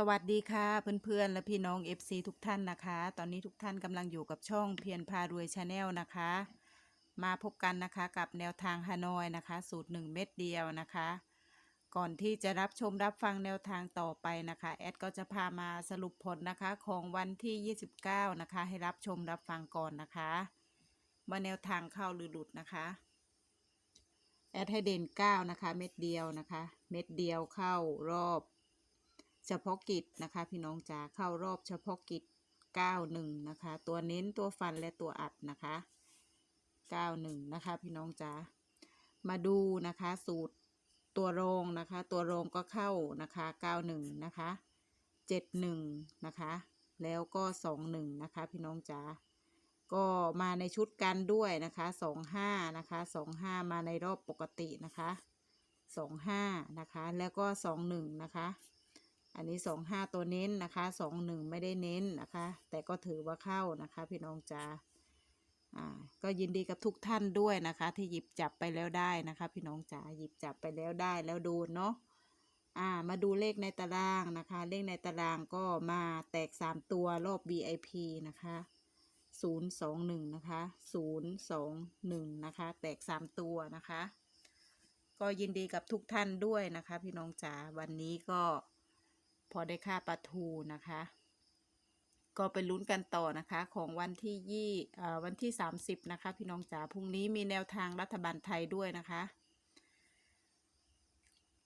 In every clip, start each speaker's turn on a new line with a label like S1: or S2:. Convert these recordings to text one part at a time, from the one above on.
S1: สวัสดีค่ะเพื่อนๆและพี่น้อง FC ทุกท่านนะคะ ตอนนี้ทุกท่านกำลังอยู่กับช่องเพียรพารวยชาแนลนะคะ มาพบกันนะคะกับแนวทางฮานอยนะคะ สูตร 1 เม็ดเดียวนะคะ ก่อนที่จะรับชมรับฟังแนวทางต่อไปนะคะ แอดก็จะพามาสรุปผลนะคะของวันที่ 29 นะคะ ให้รับชมรับฟังก่อนนะคะว่าแนวทางเข้าหรือหลุดนะคะ แอดให้เด่น 9 นะคะ เม็ดเดียวนะคะ เม็ดเดียวเข้ารอบ เฉพาะกิจนะคะ พี่น้องจ๋าเข้ารอบเฉพาะกิจ 91 นะคะ ตัวเน้นตัวฟันและตัวอัดนะคะ 91 นะคะ พี่น้องจ๋ามาดูนะคะสูตรตัวรองนะคะ ตัวรองก็เข้านะคะ 91 นะคะ 71 นะคะ แล้วก็ 21 นะคะ พี่น้องจ๋าก็มาในชุดกันด้วยนะคะ 25 นะคะ 25 มาในรอบปกตินะคะ 25 นะคะ แล้วก็ 21 นะคะ อันนี้สองห้าตัวเน้นนะคะสองหนึ่งไม่ได้เน้นนะคะ แต่ก็ถือว่าเข้านะคะพี่น้องจ๋าอ่าก็ยินดีกับทุกท่านด้วยนะคะ ที่หยิบจับไปแล้วได้นะคะ พี่น้องจ๋าหยิบจับไปแล้วได้แล้วดนเนาะอ่ามาดูเลขในตารางนะคะ เลขในตารางก็มาแตกสามตัวรอบ VIP นะคะศูนย์สองหนึ่งนะคะศูนย์สองหนึ่งนะคะ แตกสามตัวนะคะ ก็ยินดีกับทุกท่านด้วยนะคะ พี่น้องจ๋าวันนี้ก็ พอได้ค่าปลาทูนะคะ ก็ไปลุ้นกันต่อนะคะของวันที่ยี่อ่อวันที่สามสิบนะคะ พี่น้องจ๋าพรุ่งนี้มีแนวทางรัฐบาลไทยด้วยนะคะ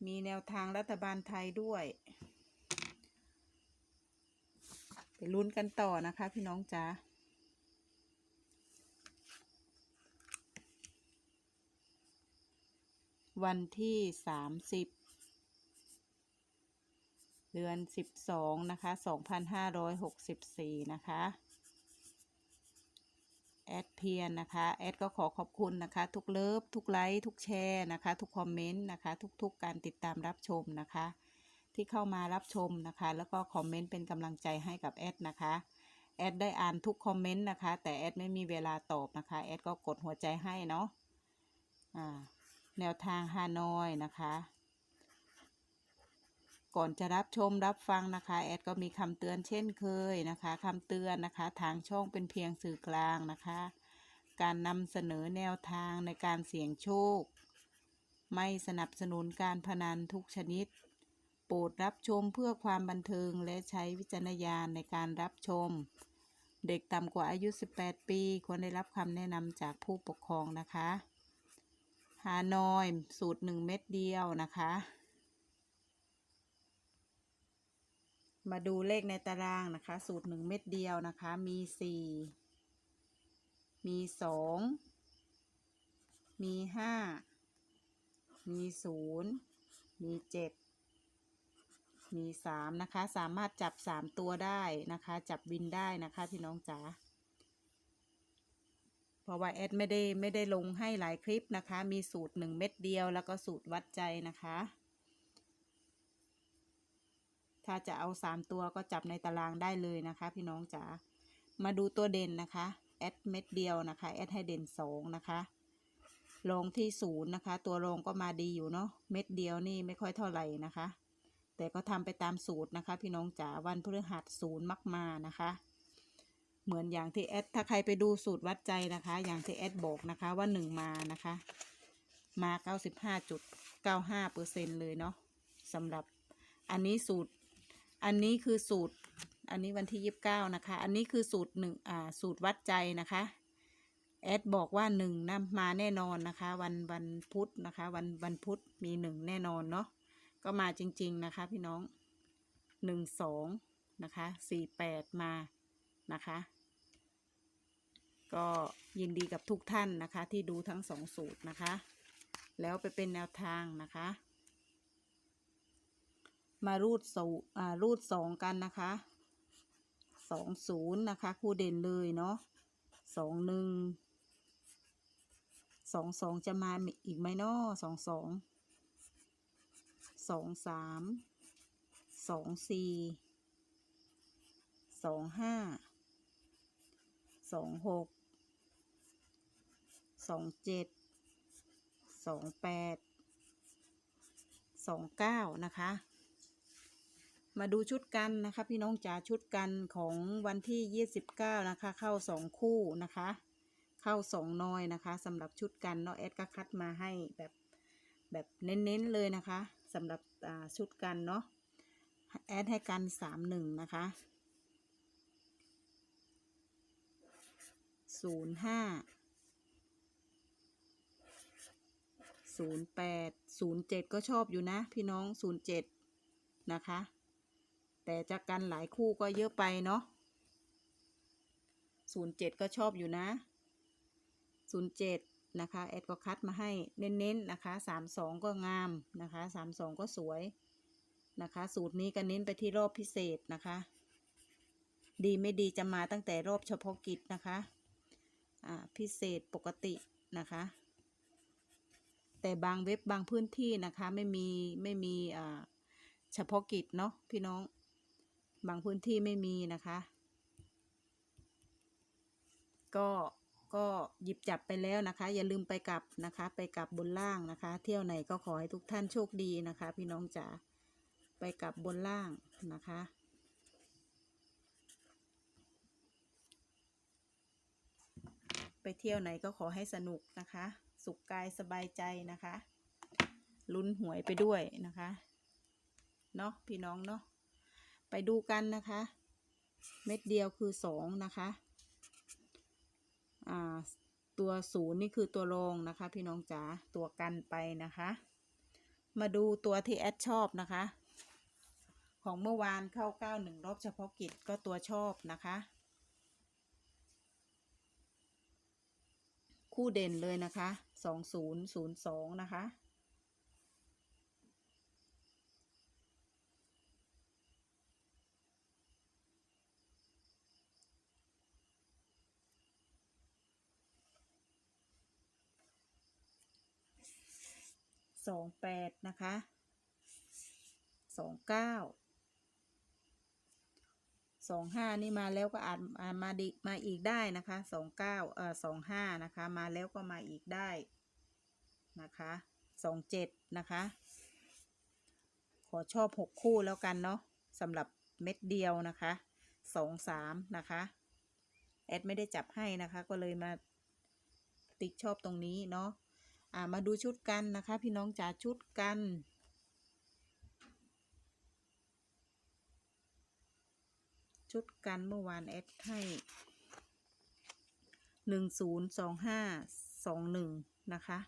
S1: มีแนวทางรัฐบาลไทยด้วยไปลุ้นกันต่อนะคะ พี่น้องจ๋าวันที่สามสิบ เดือนสิบสองนะคะสองพันห้าร้อยหกสิบสี่นะคะแอดเพียนนะคะ แอดก็ขอขอบคุณนะคะ ทุกเลิฟทุกไลค์ทุกแชร์นะคะ ทุกคอมเมนต์นะคะ ทุกๆการติดตามรับชมนะคะ ที่เข้ามารับชมนะคะ แล้วก็คอมเมนต์เป็นกำลังใจให้กับแอดนะคะแอดได้อ่านทุกคอมเมนต์นะคะ แต่แอดไม่มีเวลาตอบนะคะแอดก็กดหัวใจให้เนาะอ่าแนวทางฮานอยนะคะ ก่อนจะรับชมรับฟังนะคะ แอดก็มีคำเตือนเช่นเคยนะคะคำเตือนนะคะ ทางช่องเป็นเพียงสื่อกลางนะคะ การนำเสนอแนวทางในการเสี่ยงโชค ไม่สนับสนุนการพนันทุกชนิด โปรดรับชมเพื่อความบันเทิงและใช้วิจารณญาณในการรับชม เด็กต่ำกว่าอายุ 18 ปีควรได้รับคำแนะนำจากผู้ปกครองนะคะฮานอยสูตร 1 เม็ดเดียวนะคะ มาดูเลขในตารางนะคะ สูตรหนึ่งเม็ดเดียวนะคะ มีสี่มีสองมีห้ามีศูนย์มีเจ็ดมีสามนะคะ สามารถจับสามตัวได้นะคะ จับวินได้นะคะพี่น้องจ๋าเพราะว่าแอดไม่ได้ไม่ได้ลงให้หลายคลิปนะคะ มีสูตรหนึ่งเม็ดเดียวแล้วก็สูตรวัดใจนะคะ ถ้าจะเอาสามตัวก็จับในตารางได้เลยนะคะ พี่น้องจ๋า มาดูตัวเด่นนะคะ แอดเม็ดเดียวนะคะ แอดให้เด่นสองนะคะรองที่ศูนย์นะคะ ตัวรองก็มาดีอยู่เนาะ เม็ดเดียวนี่ไม่ค่อยเท่าไหร่นะคะ แต่ก็ทำไปตามสูตรนะคะ พี่น้องจ๋า วันพฤหัสศูนย์มักมานะคะ เหมือนอย่างที่แอด ถ้าใครไปดูสูตรวัดใจนะคะ อย่างที่แอดบอกนะคะว่าหนึ่งมานะคะ มาเก้าสิบห้าจุดเก้าห้าเปอร์เซ็นเลยเนาะสำหรับอันนี้สูตร อันนี้คือสูตร อันนี้วันที่ยี่สิบเก้านะคะ อันนี้คือสูตรหนึ่งอ่า สูตรวัดใจนะคะ แอดบอกว่าหนึ่งนะมาแน่นอนนะคะ วันวันพุธนะคะ วันวันพุธมีหนึ่งแน่นอนเนาะ ก็มาจริง ๆนะคะ พี่น้องหนึ่งสองนะคะสี่แปดมานะคะ ก็ยินดีกับทุกท่านนะคะ ที่ดูทั้งสองสูตรนะคะ แล้วไปเป็นแนวทางนะคะ มารูดสูอ่ารูดสองกันนะคะสองศูนย์นะคะ คู่เด่นเลยเนาะสองหนึ่งสองสองจะมาอีกไหมเนาะสองสองสองสามสองสี่สองห้าสองหกสองเจ็ดสองแปดสองเก้านะคะ มาดูชุดกันนะคะพี่น้องจ๋าชุดกันของวันที่ 29 นะคะ เข้า 2 คู่นะคะ เข้า 2 น้อยนะคะสำหรับชุดกันเนาะแอดก็คัดมาให้แบบแบบเน้นๆเลยนะคะสำหรับชุดกันเนาะแอดให้กัน 31 นะคะ 05 08 07 ก็ชอบอยู่นะ พี่น้อง 07 นะคะ แต่จากกันหลายคู่ก็เยอะไปเนาะ07ก็ชอบอยู่นะ07นย์เจ็ดนะคะแอดก็คัดมาให้เน้นๆนะคะ32ก็งามนะคะ32ก็สวยนะคะ สูตรนี้ก็เน้นไปที่รอบพิเศษนะคะ ดีไม่ดีจะมาตั้งแต่รอบเฉพาะกิจนะคะอ่าพิเศษปกตินะคะ แต่บางเว็บบางพื้นที่นะคะ ไม่มีไม่มีอ่าเฉพาะกิจเนาะพี่น้อง บางพื้นที่ไม่มีนะคะ ก็ก็หยิบจับไปแล้วนะคะ อย่าลืมไปกลับนะคะ ไปกลับบนล่างนะคะ เที่ยวไหนก็ขอให้ทุกท่านโชคดีนะคะ พี่น้องจ๋าไปกลับบนล่างนะคะไปเที่ยวไหนก็ขอให้สนุกนะคะ สุขกายสบายใจนะคะ ลุ้นหวยไปด้วยนะคะ เนาะพี่น้องเนาะ ไปดูกันนะคะ เม็ดเดียวคือสองนะคะอ่าตัวศูนย์นี่คือตัวรองนะคะ พี่น้องจ๋าตัวกันไปนะคะ มาดูตัวที่แอดชอบนะคะ ของเมื่อวานเข้าเก้าหนึ่งรอบเฉพาะกิจก็ตัวชอบนะคะ คู่เด่นเลยนะคะสองศูนย์ศูนย์สองนะคะ สองแปดนะคะสองเก้าสองห้านี่มาแล้วก็อาจอามาดิมาอีกได้นะคะสองเก้าเอ่อสองห้านะคะ มาแล้วก็มาอีกได้นะคะสองเจ็ดนะคะ ขอชอบหกคู่แล้วกันเนาะสำหรับเม็ดเดียวนะคะสองสามนะคะ แอดไม่ได้จับให้นะคะ ก็เลยมาติ๊กชอบตรงนี้เนาะ อ่ามาดูชุดกันนะคะ พี่น้องจ๋าชุดกันชุดกันเมื่อวานแอดให้หนึ่งศูนย์สองห้าสองหนึ่งนะคะ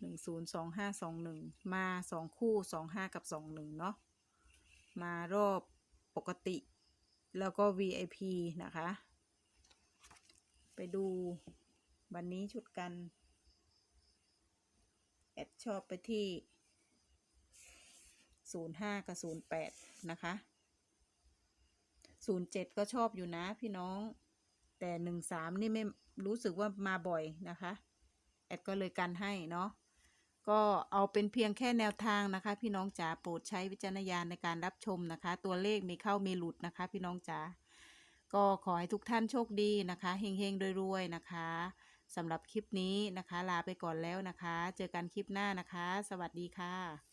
S1: หนึ่งศูนย์สองห้าสองหนึ่งมาสองคู่สองห้ากับสองหนึ่งเนาะมารอบปกติ แล้วก็ VIP นะคะ ไปดูวันนี้ชุดกัน แอดชอบไปที่ 05 กับ 08 นะคะ 07 ก็ชอบอยู่นะพี่น้อง แต่ 13 นี่ไม่รู้สึกว่ามาบ่อยนะคะ แอดก็เลยกันให้เนาะ ก็เอาเป็นเพียงแค่แนวทางนะคะ พี่น้องจ๋า โปรดใช้วิจารณญาณในการรับชมนะคะ ตัวเลขมีเข้ามีหลุดนะคะ พี่น้องจ๋า ก็ขอให้ทุกท่านโชคดีนะคะ เฮงๆรวยๆนะคะ สำหรับคลิปนี้นะคะ ลาไปก่อนแล้วนะคะ เจอกันคลิปหน้านะคะ สวัสดีค่ะ